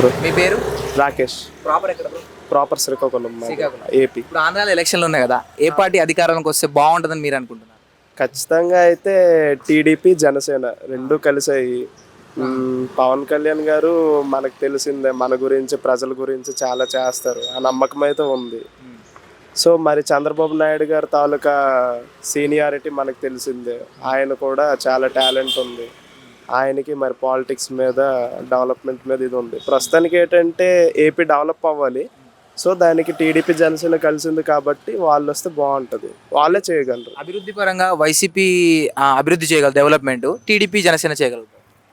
Bro. మీ పేరు? Rakesh. Proper ఎక్కడ? ప్రాపర్ శ్రీకాకుళం. ఏపీ ఇప్పుడు ఆంధ్రాలో ఎలక్షన్లు ఉన్నాయి కదా ఏ పార్టీ అధికారంలోకి వస్తే బాగుంటుందని మీరు అనుకుంటున్నారు? ఖచ్చితంగా అయితే టీడీపీ జనసేన రెండు కలిసాయి. పవన్ కళ్యాణ్ గారు మనకు తెలిసిందే మన గురించి ప్రజల గురించి చాలా చేస్తారు. ఆ నమ్మకం అయితే ఉంది. సో మరి చంద్రబాబు నాయుడు గారి తాలూకా సీనియారిటీ మనకు తెలిసిందే. ఆయన కూడా చాలా టాలెంట్ ఉంది. ఆయనకి మరి పాలిటిక్స్ మీద డెవలప్మెంట్ మీద ఇది ఉంది. ప్రస్తుతానికి ఏంటంటే ఏపీ డెవలప్ అవ్వాలి. సో దానికి టీడీపీ జనసేన కలిసింది కాబట్టి వాళ్ళు వస్తే బాగుంటుంది. వాళ్ళే చేయగలరు. అభివృద్ధి పరంగా వైసీపీ అభివృద్ధి చేయగలదు డెవలప్మెంట్ టీడీపీ జనసేన చేయగలదు?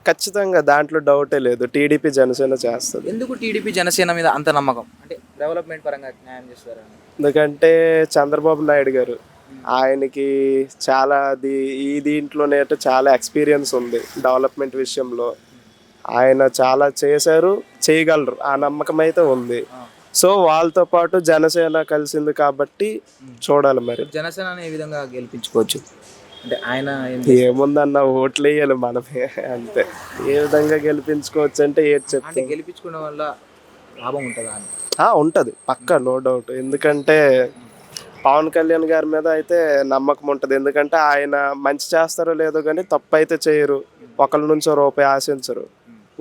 ఖచ్చితంగా దాంట్లో డౌటే లేదు. టీడీపీ జనసేన చేస్తుంది. ఎందుకు టీడీపీ జనసేన మీద అంత నమ్మకం? అంటే డెవలప్మెంట్ పరంగా న్యాయం చేస్తారు? ఎందుకంటే చంద్రబాబు నాయుడు గారు ఆయనకి చాలా దీ ఈ దీంట్లోనే చాలా ఎక్స్పీరియన్స్ ఉంది డెవలప్మెంట్ విషయంలో. ఆయన చాలా చేశారు చేయగలరు ఆ నమ్మకం అయితే ఉంది. సో వాళ్ళతో పాటు జనసేన కలిసింది కాబట్టి చూడాలి మరి. జనసేన ఏ విధంగా గెలిపించుకోవచ్చు? అంటే ఆయన ఏముందన్న ఓట్లు వేయాలి మనమే అంతే. ఏ విధంగా గెలిపించుకోవచ్చు అంటే ఏది చెప్తే? గెలిపించుకోవడం వల్ల లాభం ఉంటుందా ఉంటుంది. పక్క నో డౌట్. ఎందుకంటే పవన్ కళ్యాణ్ గారి మీద అయితే నమ్మకం ఉంటుంది. ఎందుకంటే ఆయన మంచి చేస్తారో లేదో కానీ తప్పు అయితే చేయరు. ఒకరి నుంచో రూపాయి ఆశించరు.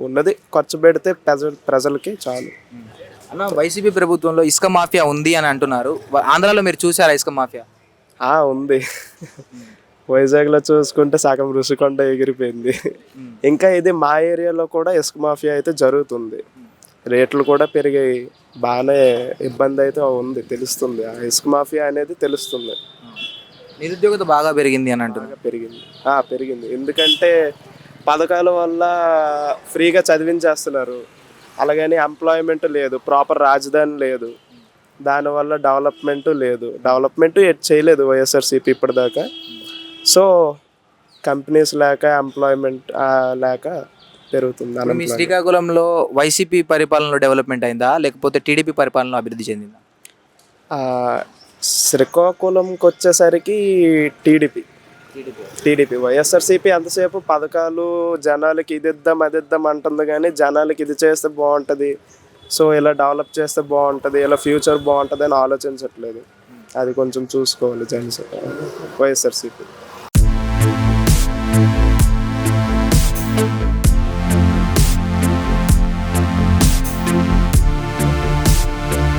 ఉన్నది ఖర్చు పెడితే ప్రజ ప్రజలకి చాలు. అన్న వైసీపీ ప్రభుత్వంలో ఇసుక మాఫియా ఉంది అని అంటున్నారు. ఆంధ్రాలో మీరు చూసారా ఇసుక మాఫియా? ఆ ఉంది. వైజాగ్లో చూసుకుంటే సగం రుషికొండ ఎగిరిపోయింది. ఇంకా ఇది మా ఏరియాలో కూడా ఇసుక మాఫియా అయితే జరుగుతుంది. రేట్లు కూడా పెరిగాయి. బాగానే ఇబ్బంది అయితే ఉంది తెలుస్తుంది. ఆ ఇసుక మాఫియా అనేది తెలుస్తుంది. నిరుద్యోగత బాగా పెరిగింది అని బాగా పెరిగింది. ఆ, పెరిగింది. ఎందుకంటే పథకాల వల్ల ఫ్రీగా చదివించేస్తున్నారు. అలాగని ఎంప్లాయ్మెంట్ లేదు ప్రాపర్ రాజధాని లేదు. దానివల్ల డెవలప్మెంట్ లేదు. డెవలప్మెంట్ ఎట్ చేయలేదు వైఎస్ఆర్సీపీ ఇప్పటిదాకా. సో కంపెనీస్ లేక ఎంప్లాయ్మెంట్ లేక పెరుగుతుంది మీ. శ్రీకాకుళంలో వైసీపీ పరిపాలనలో డెవలప్మెంట్ అయిందా? లేకపోతే టీడీపీ పరిపాలనలో అభివృద్ధి చెందిందా? శ్రీకాకుళంకి వచ్చేసరికి టీడీపీ. టీడీపీ. వైఎస్ఆర్సీపీ ఎంతసేపు పథకాలు జనాలకి ఇది ఇద్దాం అది ఇద్దాం అంటుంది కానీ జనాలకి ఇది చేస్తే బాగుంటుంది సో ఇలా డెవలప్ చేస్తే బాగుంటుంది ఇలా ఫ్యూచర్ బాగుంటుంది అని ఆలోచించట్లేదు అది కొంచెం చూసుకోవాలి జనసేన వైఎస్ఆర్సీపీ.